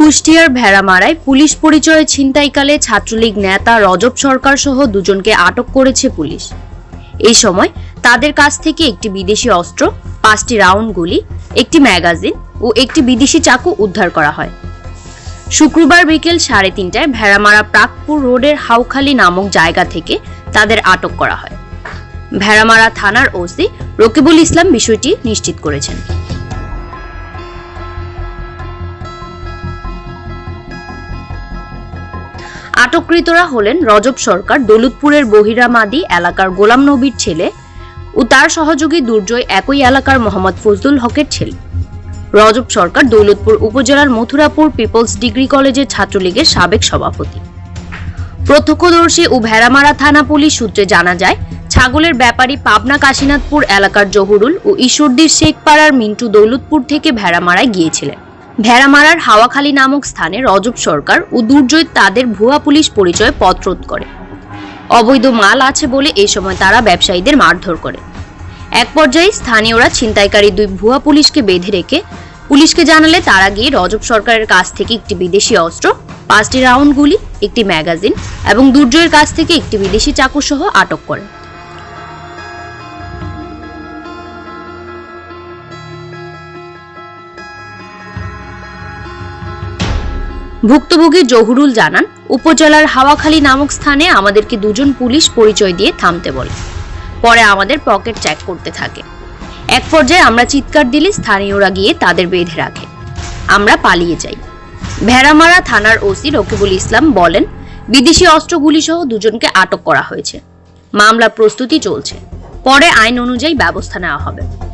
কুষ্টিয়ার ভেড়ামারায় পুলিশ পরিচয়ে ছিনতাইকালে ছাত্রলীগ নেতা রজব সরকার সহ দুজনকে আটক করেছে পুলিশ। এই সময় তাদের কাছ থেকে একটি বিদেশি অস্ত্র, পাঁচটি রাউন্ড গুলি, একটি ম্যাগাজিন ও একটি বিদেশি চাকু উদ্ধার করা হয়। শুক্রবার বিকেল সাড়ে তিনটায় ভেড়ামারা প্রাকপুর রোডের হাউখালী নামক জায়গা থেকে তাদের আটক করা হয়। ভেড়ামারা থানার ওসি রকিবুল ইসলাম বিষয়টি নিশ্চিত করেছেন। আটককৃতরা হলেন রজব সরকার, দৌলতপুরের বহিরামাদি এলাকার গোলাম নবীর ছেলে ও তার সহযোগী দুর্জয় একই এলাকার মোহাম্মদ ফজলুল হকের ছেলে। রজব সরকার দৌলতপুর উপজেলার মথুরাপুর পিপলস ডিগ্রি কলেজের ছাত্রলীগের সাবেক সভাপতি। প্রত্যক্ষদর্শী ও ভেড়ামারা থানা পুলিশ সূত্রে জানা যায়, ছাগলের ব্যাপারী পাবনা কাশীনাথপুর এলাকার জহুরুল ও ঈশ্বরদীর শেখপাড়ার মিন্টু দৌলতপুর থেকে ভেড়ামারায় গিয়েছিলেন। ভেড়ামারার হাওয়াখালী নামক স্থানে রজব সরকার ও দুর্জয় তাদের ভুয়া পুলিশ পরিচয় পত্রোধ করে। অবৈধ মাল আছে বলে এই সময় তারা ব্যবসায়ীদের মারধর করে। এক পর্যায়ে স্থানীয়রা ছিনতাইকারী দুই ভুয়া পুলিশকে বেঁধে রেখে পুলিশকে জানালে তারা গিয়ে রজব সরকারের কাছ থেকে একটি বিদেশি অস্ত্র, পাঁচটি রাউন্ড গুলি, একটি ম্যাগাজিন এবং দুর্জয়ের কাছ থেকে একটি বিদেশি চাকু সহ আটক করে। ভুক্তভোগী জহুরুল জানান, উপজেলার হাওয়াখালী নামক স্থানে আমাদেরকে দুজন পুলিশ পরিচয় দিয়ে থামতে বলে। পরে আমাদের পকেট চেক করতে থাকে। এক পর্যায়ে আমরা চিৎকার দিলে স্থানীয়রা গিয়ে তাদের বেঁধে রাখে। আমরা পালিয়ে যাই। ভেড়ামারা থানার ওসি রকিবুল ইসলাম বলেন, বিদেশি অস্ত্রগুলি সহ দুজনকে আটক করা হয়েছে। মামলা প্রস্তুতি চলছে। পরে আইন অনুযায়ী ব্যবস্থা নেওয়া হবে।